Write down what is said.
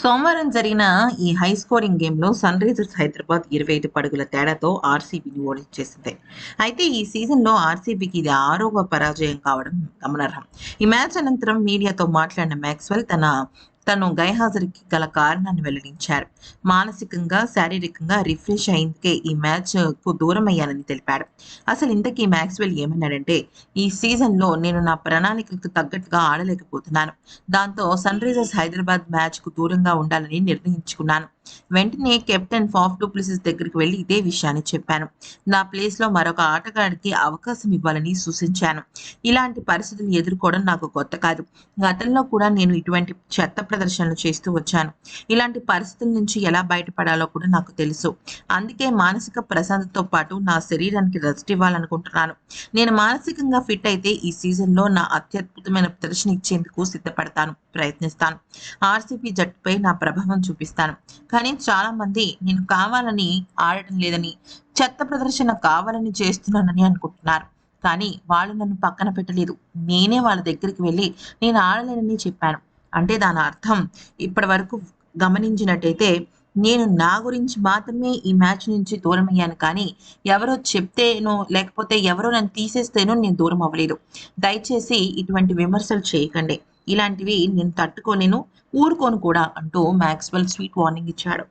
సోమవారం జరిగిన ఈ హై స్కోరింగ్ గేమ్లో సన్ రైజర్స్ హైదరాబాద్ ఇరవై ఐదు పడుగుల తేడాతో ఆర్సీబీని ఓడించేసింది. అయితే ఈ సీజన్లో ఆర్సీబీకి ఇది ఆరవ పరాజయం కావడం గమనార్హం. ఈ మ్యాచ్ అనంతరం మీడియాతో మాట్లాడిన మ్యాక్స్వెల్ తన తను గైహాజరుకి గల కారణాన్ని వెల్లడించారు. మానసికంగా శారీరకంగా రిఫ్రెష్ అయిందికే ఈ మ్యాచ్కు దూరం అయ్యానని తెలిపాడు. అసలు ఇంతకీ మ్యాక్స్వెల్ ఏమన్నాడంటే ఈ సీజన్లో నేను నా ప్రణాళికలకు తగ్గట్టుగా ఆడలేకపోతున్నాను. దాంతో సన్ రైజర్స్ హైదరాబాద్ మ్యాచ్కు దూరంగా ఉండాలని నిర్ణయించుకున్నాను. వెంటనే కెప్టెన్ ఫాఫ్ డూప్లిసిస్ దగ్గరికి వెళ్ళి ఇదే విషయాన్ని చెప్పాను. నా ప్లేస్లో మరొక ఆటగాడికి అవకాశం ఇవ్వాలని సూచించాను. ఇలాంటి పరిస్థితులు ఎదుర్కోవడం నాకు కొత్త కాదు. గతంలో కూడా నేను ఇటువంటి చెత్త ప్రదర్శనలు చేస్తూ వచ్చాను. ఇలాంటి పరిస్థితుల నుంచి ఎలా బయటపడాలో కూడా నాకు తెలుసు. అందుకే మానసిక ప్రశాంతతో పాటు నా శరీరానికి రెస్ట్ ఇవ్వాలనుకుంటున్నాను. నేను మానసికంగా ఫిట్ అయితే ఈ సీజన్లో నా అత్యద్భుతమైన ప్రదర్శన ఇచ్చేందుకు సిద్ధపడతాను. ప్రయత్నిస్తాను. ఆర్సీపీ జట్టుపై నా ప్రభావం చూపిస్తాను. కానీ చాలా మంది నేను కావాలని ఆడటం లేదని చెత్త ప్రదర్శన కావాలని చేస్తున్నానని అనుకుంటున్నారు. కానీ వాళ్ళు నన్ను పక్కన పెట్టలేదు. నేనే వాళ్ళ దగ్గరికి వెళ్ళి నేను ఆడలేనని చెప్పాను. అంటే దాని అర్థం ఇప్పటి వరకు గమనించినట్టయితే నేను నా గురించి మాత్రమే ఈ మ్యాచ్ నుంచి దూరం అయ్యాను కానీ ఎవరో చెప్తేనో లేకపోతే ఎవరో నన్ను తీసేస్తేనో నేను దూరం అవ్వలేదు. దయచేసి ఇటువంటి విమర్శలు చేయకండి. ఇలాంటివి నేను తట్టుకోలేను ఊరుకోను కూడా అంటూ మ్యాక్స్వెల్ స్వీట్ వార్నింగ్ ఇచ్చాడు.